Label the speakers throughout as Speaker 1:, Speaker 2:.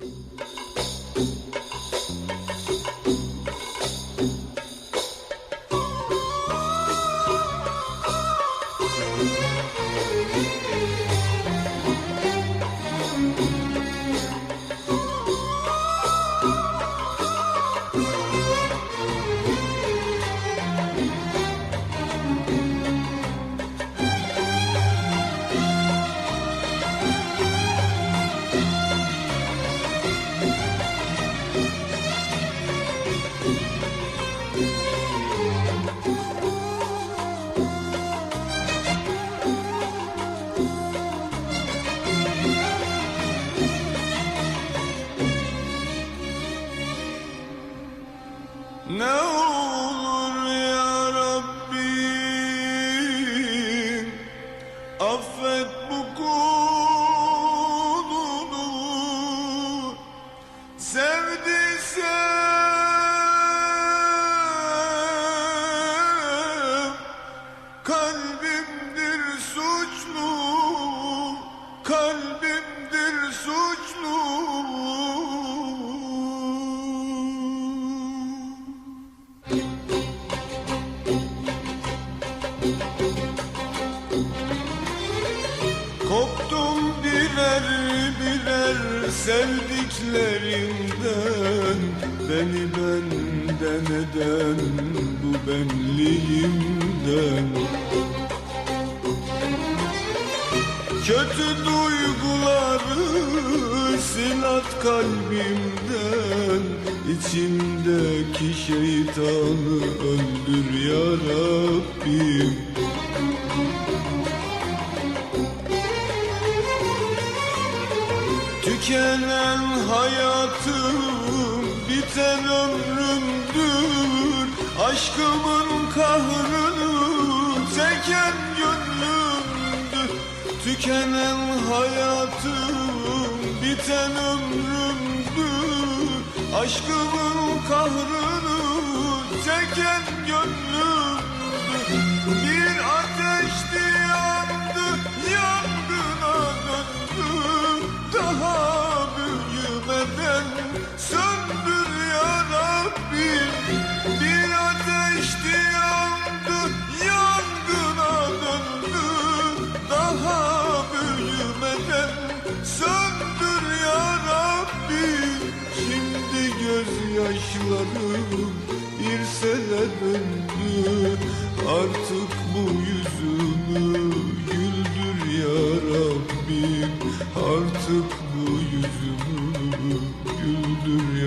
Speaker 1: Thank you. Koptum birer birer sevdiklerimden. Beni benden eden bu benliğimden. Kötü duyguları silat kalbimden. İçimdeki şeytanı öldür ya Rabbim Tükenen hayatım, biten ömrümdür. Aşkımın kahrını çeken gönlümdür. Tükenen hayatım, biten ömrümdür. Aşkımın kahrını çeken gönlümdür. Bir ateşti gözyaşlarım bir sele döndü. Artık bu yüzümü güldür ya Rabbim. Artık bu yüzümü güldür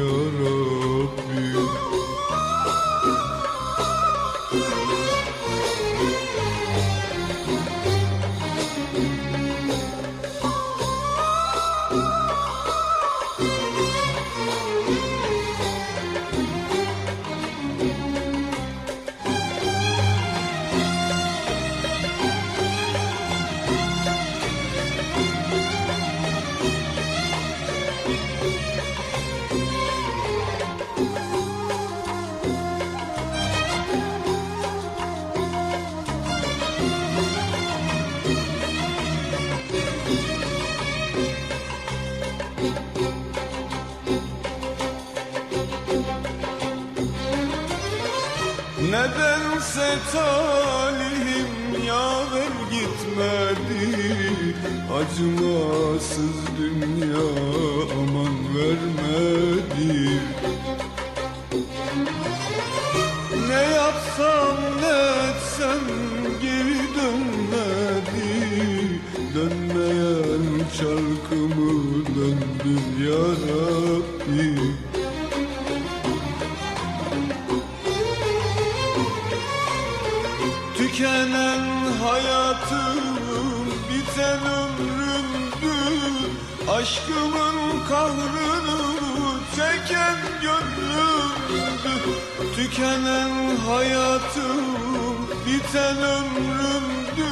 Speaker 1: Nedense talihim yaver gitmedi. Acımasız dünya aman vermedi Tükenen hayatım, biten ömrümdü Aşkımın kahrını çeken gönlümdü Tükenen hayatım, biten ömrümdü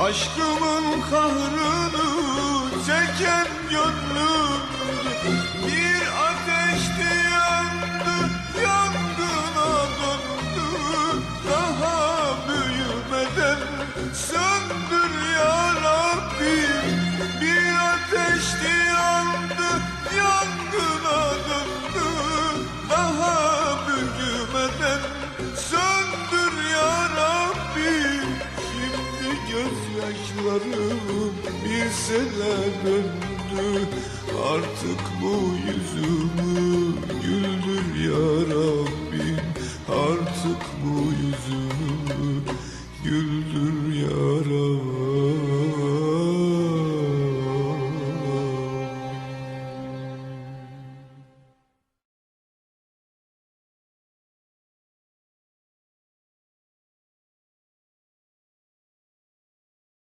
Speaker 1: Aşkımın kahrını çeken gönlümdü bir ateşti yandı, yangına döndü Daha büyümeden söndür ya Bir ateşti yandı, yangına döndü Daha büyümeden söndür ya Rabbi. Şimdi gözyaşlarım bir sele döndü. Artık bu yüzümü güldür ya Rabbim